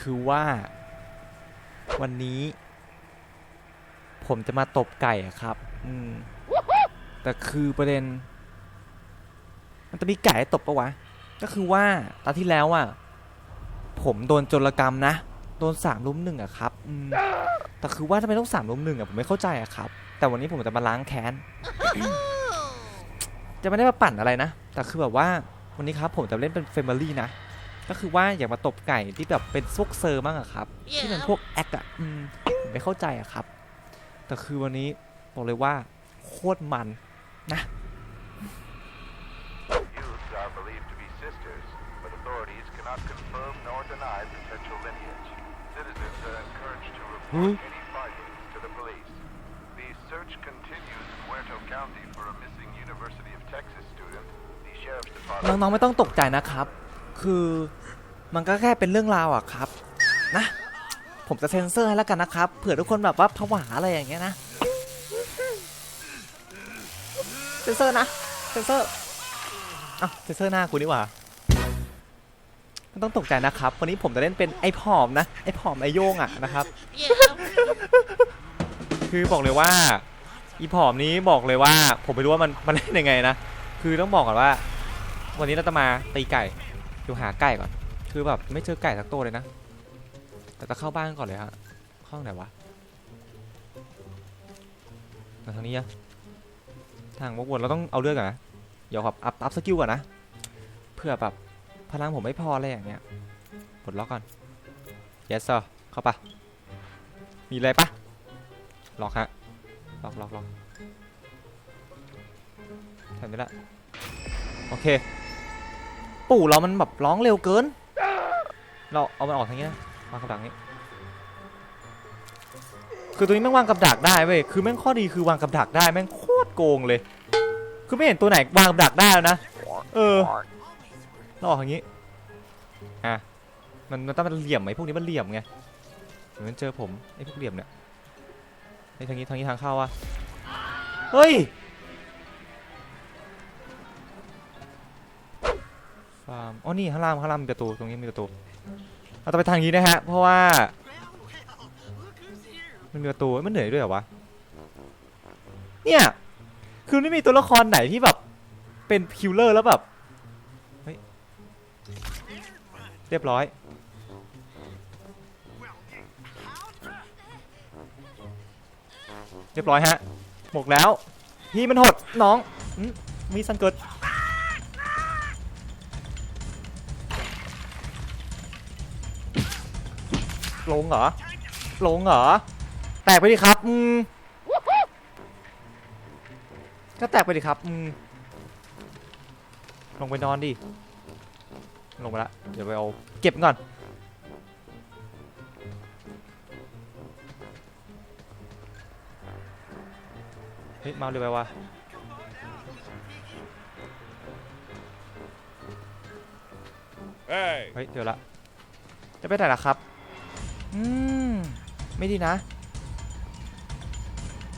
คือว่า วันนี้ ผมจะมาตบไก่อะครับ อืม แต่คือประเด็น มันจะมีไก่ให้ตบปะวะ ก็คือว่าตอนที่แล้วอะผมโดนโจรกรรมนะ โดนสามลุมหนึ่งอะครับอืมแต่คือว่าทำไมต้องสามลุมหนึ่งอะผมไม่เข้าใจอะครับ แต่วันนี้ผมจะมาล้างแค้น จะไม่ได้มาปั่นอะไรนะ แต่คือแบบว่าวันนี้ครับผมจะเล่นเป็นเฟมิลี่นะ ก็คือว่าอยากมาตบไก่ที่แบบเป็นพวกเซอร์บ้างอะครับ ที่เป็นพวกแอคอะอืมผมไม่เข้าใจอะครับ แต่คือวันนี้บอกเลยว่าโคตรมันนะ Youths are believed to be sisters, but authorities cannot confirm nor deny potential lineage. Citizens are encouraged to report any findings to the police. The search continues in Huerto County for a missing University of Texas student. The sheriff's department น้องๆไม่ต้องตกใจนะครับ คือมันก็แค่เป็นเรื่องราวอะครับ นะ ผมจะเซ็นเซอร์ให้แล้วกันนะครับ เผื่อทุกคนแบบว่าผวาอะไรอย่างเงี้ยนะ เซ็นเซอร์นะ เซ็นเซอร์อะเซ็นเซอร์หน้ากูนี่หว่าไม่ต้องตกใจนะครับ วันนี้ผมจะเล่นเป็นไอ้ผอมนะ ไอ้ผอมไอ้โยงอะนะครับ คือบอกเลยว่า อีผอมนี้บอกเลยว่า ผมไม่รู้ว่ามันมันเล่นยังไงนะ คือต้องบอกก่อนว่า วันนี้เราจะมาตีไก่ ดูหาไก่ก่อน คือแบบไม่เจอไก่สักตัวเลยนะ แต่จะเข้าบ้านก่อนเลยฮะเข้าไหนวะทางนี้อะทางวกวนเราต้องเอาเลือดก่อนนะ เดี๋ยวครับอัพอัพสกิลก่อนนะ เพื่อแบบพลังผมไม่พออะไรอย่างเงี้ยปลดล็อกก่อน yes sir เข้าปะมีอะไรปะล็อกฮะ ล็อกล็อกล็อกแถวนี้ละ โอเค ปู่เรามันแบบร้องเร็วเกิน เราเอามันออกทางนี้นะวางกับดักนี้ คือตัวนี้แม่งวางกับดักได้เว้ย คือแม่งข้อดีคือวางกับดักได้แม่งโคตรโกงเลย คือไม่เห็นตัวไหนวางกับดักได้แล้วนะ เออเราออกทางนี้ อะ มันมันต้องมันเหลี่ยมไอ้พวกนี้มันเหลี่ยมไงเดี๋ยวมันเจอผมไอ้พวกเหลี่ยมเนี่ยไอ้ทางนี้ทางนี้ทางเข้าอะเฮ้ย ฟาร์มอ๋อนี่ข้างล่างข้างล่างมีประตูตรงนี้มีประตูเราจะไปทางนี้นะฮะเพราะว่ามันมีประตูมันเหนื่อยด้วยเหรอวะเนี่ยคือไม่มีตัวละครไหนที่แบบเป็นคิลเลอร์แล้วแบบเฮ้ยเรียบร้อยเรียบร้อยฮะหมกแล้วพี่มันหดน้องอมมีสังเกิด ลงเหรอ ลงเหรอ แตกไปดิครับอืมก็แตกไปดิครับอืมลงไปนอนดิ ลงไปละ เดี๋ยวไปเอาเก็บมันก่อน เฮ้ย มาเร็วไปวะ Hey! เฮ้ย เดี๋ยวละ จะไปไหนล่ะครับ อืม ไม่ดีนะ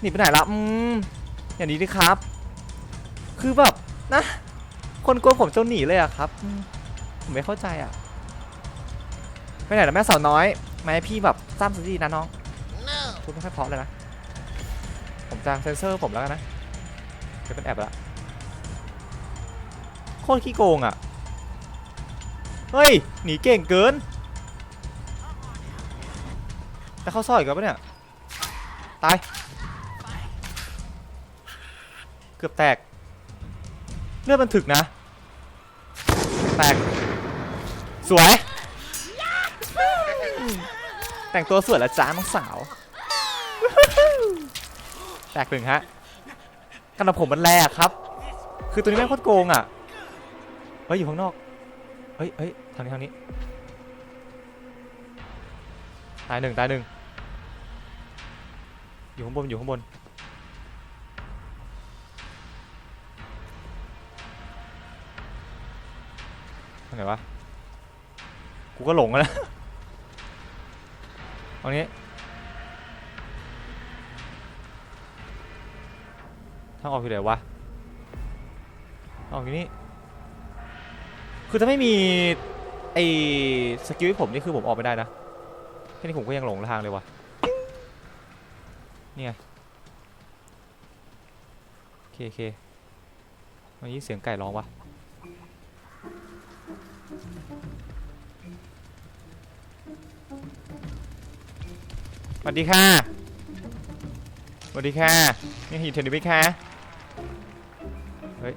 หนีไปไหนละอืมอย่างนี้ดิครับ คือแบบนะ คนกลัวผมจนหนีเลยอะครับอืมผมไม่เข้าใจอะไปไหนล่ะแม่สาวน้อยมาให้พี่แบบซ้ำสักทีนะน้องพูดไม่ค่อยเพราะเลยนะ ผมจะเซนเซอร์ผมแล้วกันนะจะเป็นแอบละโคตรขี้โกงอะเฮ้ย หนีเก่งเกิน แต่เข้าซอยอีกแล้วปะเนี่ย ตาย เกือบแตก เลือดมันถึกนะ แตก สวย แต่งตัวสวยล้วจ้าน้องสาว แตกหนึ่งฮะกันกับผมมันแรกครับ คือตัวนี้แม่งโคตรโกงอะ เฮ้ยอยู่ข้างนอก เฮ้ยเฮ้ยทางนี้ทางนี้ ตายหนึ่งตายหนึ่ง อยู่ข้างบนอยู่ข้างบนทางไหนวะกูก็หลงแล้วตรงนี้ทางออกอยู่ไหนวะออกอยู่นี่คือถ้าไม่มีไอ้สกิลให้ผมนี่คือผมออกไม่ได้นะแค่นี้ผมก็ยังหลงทางเลยวะ เนี่ยโอเคโอเควันนี้เสียงไก่ร้องวะสวัสดีค่ะสวัสดีค่ะนี่อยู่แถวนี้ไหมคะเฮ้ย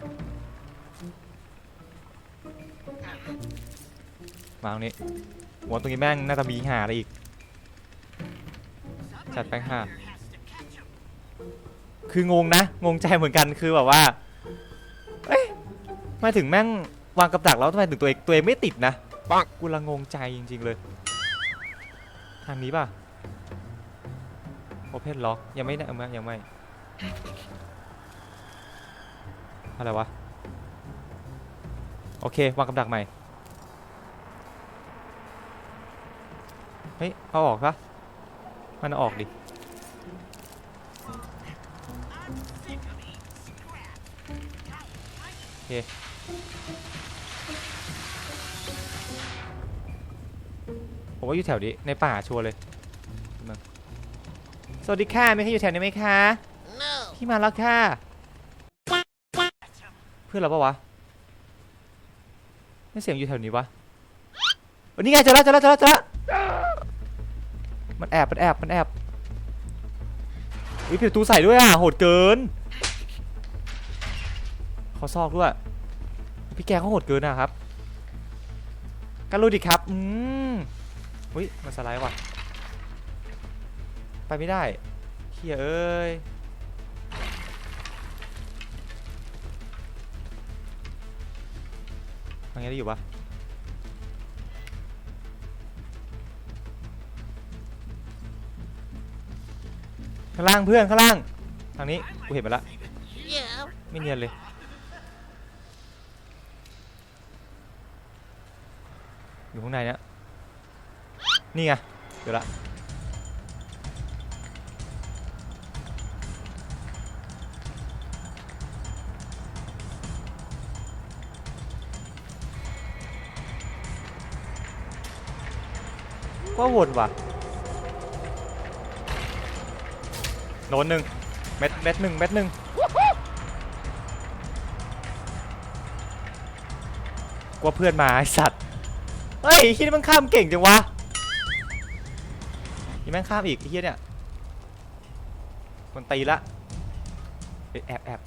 มาตรงนี้หัวตรงนี้แม่งน่าจะมีหาอะไรอีกจัดไปค่ะ คืองงนะ งงใจเหมือนกันคือแบบว่า เอ้ยทำไมถึงแม่งวางกับดักแล้วทำไมถึงตัวเองตัวเองไม่ติดนะปัง กูละงงใจจริง ๆ เลย ทางนี้ป่ะ Open Lock ยังไม่ได้เอามายังไม่ อะไรวะ โอเควางกับดักใหม่ เฮ้ยเอาออกปะมันเอาออกดิ เคผมว่าอยู่แถวนี้ ในป่าชัวร์เลยมาสวัสดีค่ะมีใครอยู่แถวนี้ไหมคะ พี่มาแล้วค่ะ เพื่อนเราปะวะไม่เสียงอยู่แถวนี้วะวันนี้ไงเจอแล้วเจอแล้วเจอแล้วเจอแล้วมันแอบมันแอบมันแอบอุ้ยผิวตูใส่ด้วยอะโหดเกิน เขาซอกด้วย พี่แกเขาโหดเกินนะครับกันรู้ดิครับ อืมอุ้ยมันสไลด์ว่ะ ไปไม่ได้เฮียเอ้ยทางนี้ได้อยู่ปะข้างล่างเพื่อนข้างล่าง ทางนี้ กูเห็นไปละไม่เนียนเลย อยู่ข้างในเนี้ยนี่ไงเดี๋ยวละว่าวนว่ะโดนหนึ่งเม็ดเม็ดหนึ่งเม็ดหนึ่งกลัวเพื่อนมาไอสัตว์ เฮ้ยไอ้เฮียนี่มันข้ามเก่งจังวะนี่แม่งข้ามอีกไอ้เฮียเนี่ยมันตีละเอ้ยแอบแอบ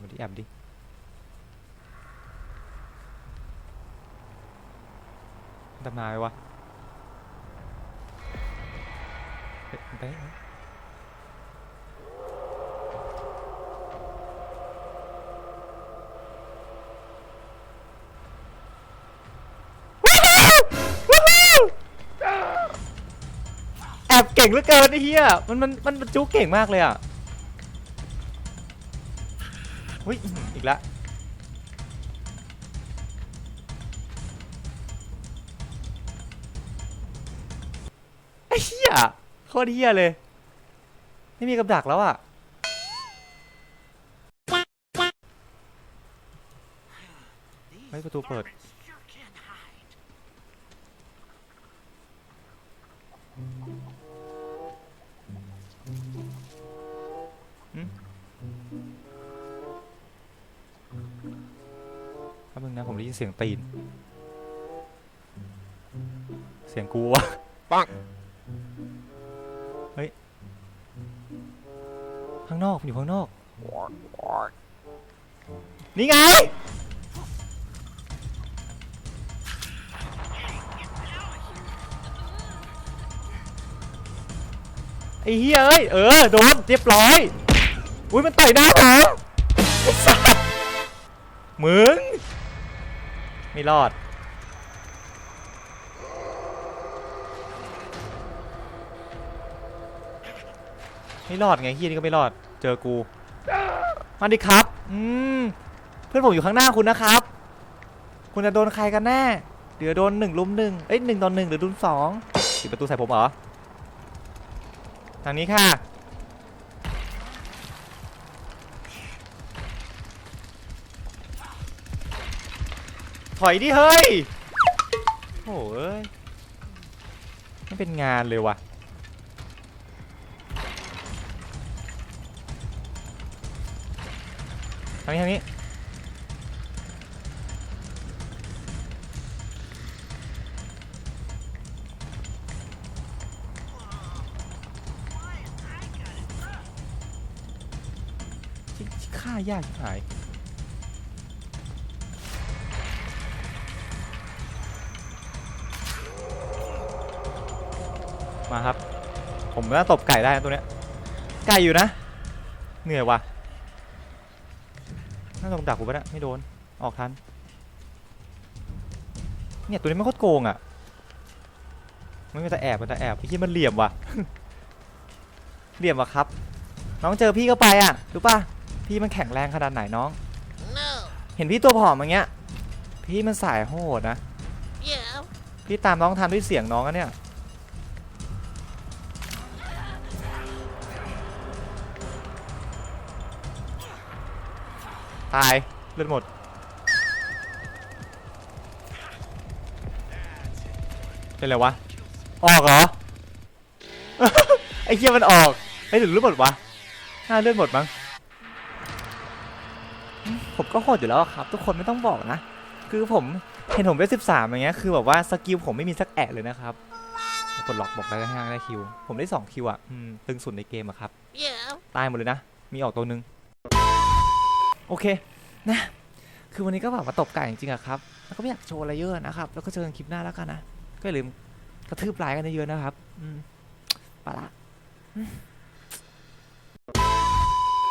มาดิแอบดิมันจะมาไหมวะเฮ้ย อบเก่งเหลือเกินไอ้เหี้ยมันมันมันมันจุกเก่งมากเลยอะเฮ้ยอีกละไอ้เหี้ยโคตรเหี้ยเลย ไม่มีกับดักแล้วอะเฮ้ยประตูเปิด ป๊บนึงนะผมได้ยินเสียงตีน เสียงกูวะปังเฮ้ย ข้างนอกมันอยู่ข้างนอก นี่ไง ไอ้เฮียเอ้ย เออ โดนเรียบร้อย อุ้ยมันต่อยหน้าผมไอ้สัสมึง ไม่รอด ไม่รอดไงเฮียนี่ก็ไม่รอด เจอกู มาดิครับ อืม เพื่อนผมอยู่ข้างหน้าคุณนะครับ คุณจะโดนใครกันแน่ เดี๋ยวโดนหนึ่งลุมหนึ่งเอ้ยหนึ่งต่อหนึ่งหรือลุมสองปิดประตูใส่ผมเหรอ ทางนี้ค่ะ อยดิเฮ้ยโอ้ยไม่เป็นงานเลยว่ะทางนี้ทางนี้ฆ่ายากชิบหาย มาครับ ผมน่าตบไก่ได้นะตัวเนี้ย ไก่อยู่นะ เหนื่อยว่ะ น่าลงดักกูไปแล้วไม่โดน ออกทัน เนี่ยตัวนี้ไม่โคตรโกงอะ มันก็จะแอบมันจะแอบพี่คิดมันเหลี่ยมว่ะ เหลี่ยมว่ะครับ น้องเจอพี่ก็ไปอะ รู้ป่ะ พี่มันแข็งแรงขนาดไหนน้อง No. เห็นพี่ตัวผอมอย่างเงี้ย พี่มันสายโหดนะ Yeah. พี่ตามน้องทันด้วยเสียงน้องอะเนี่ย ตายเลือดหมด เป็นไรวะ ออกเหรอ ไอ้เหี้ยมันออกไอ้ถึงเลือดหมดวะน่าเลือดหมดมั้งอืมผมก็โหดอยู่แล้วอะครับ ทุกคนไม่ต้องบอกนะ คือผมเห็นผมเป็นสิบสามอย่างเงี้ย คือแบบว่าสกิลผมไม่มีสักแอะเลยนะครับปลดล็อกบอกได้ห้างได้คิว ผมได้สองคิวอะอืมตึงสุดในเกมอะครับ Yeah. ตายหมดเลยนะ มีออกตัวหนึ่ง โอเคนะคือวันนี้ก็แบบมาตบไก่จริงๆอะครับแล้วก็ไม่อยากโชว์อะไรเยอะนะครับแล้วก็เจอกันคลิปหน้าแล้วกันนะก็อย่าลืมกระทืบไลน์กันเยอะๆนะครับ อืมไปละ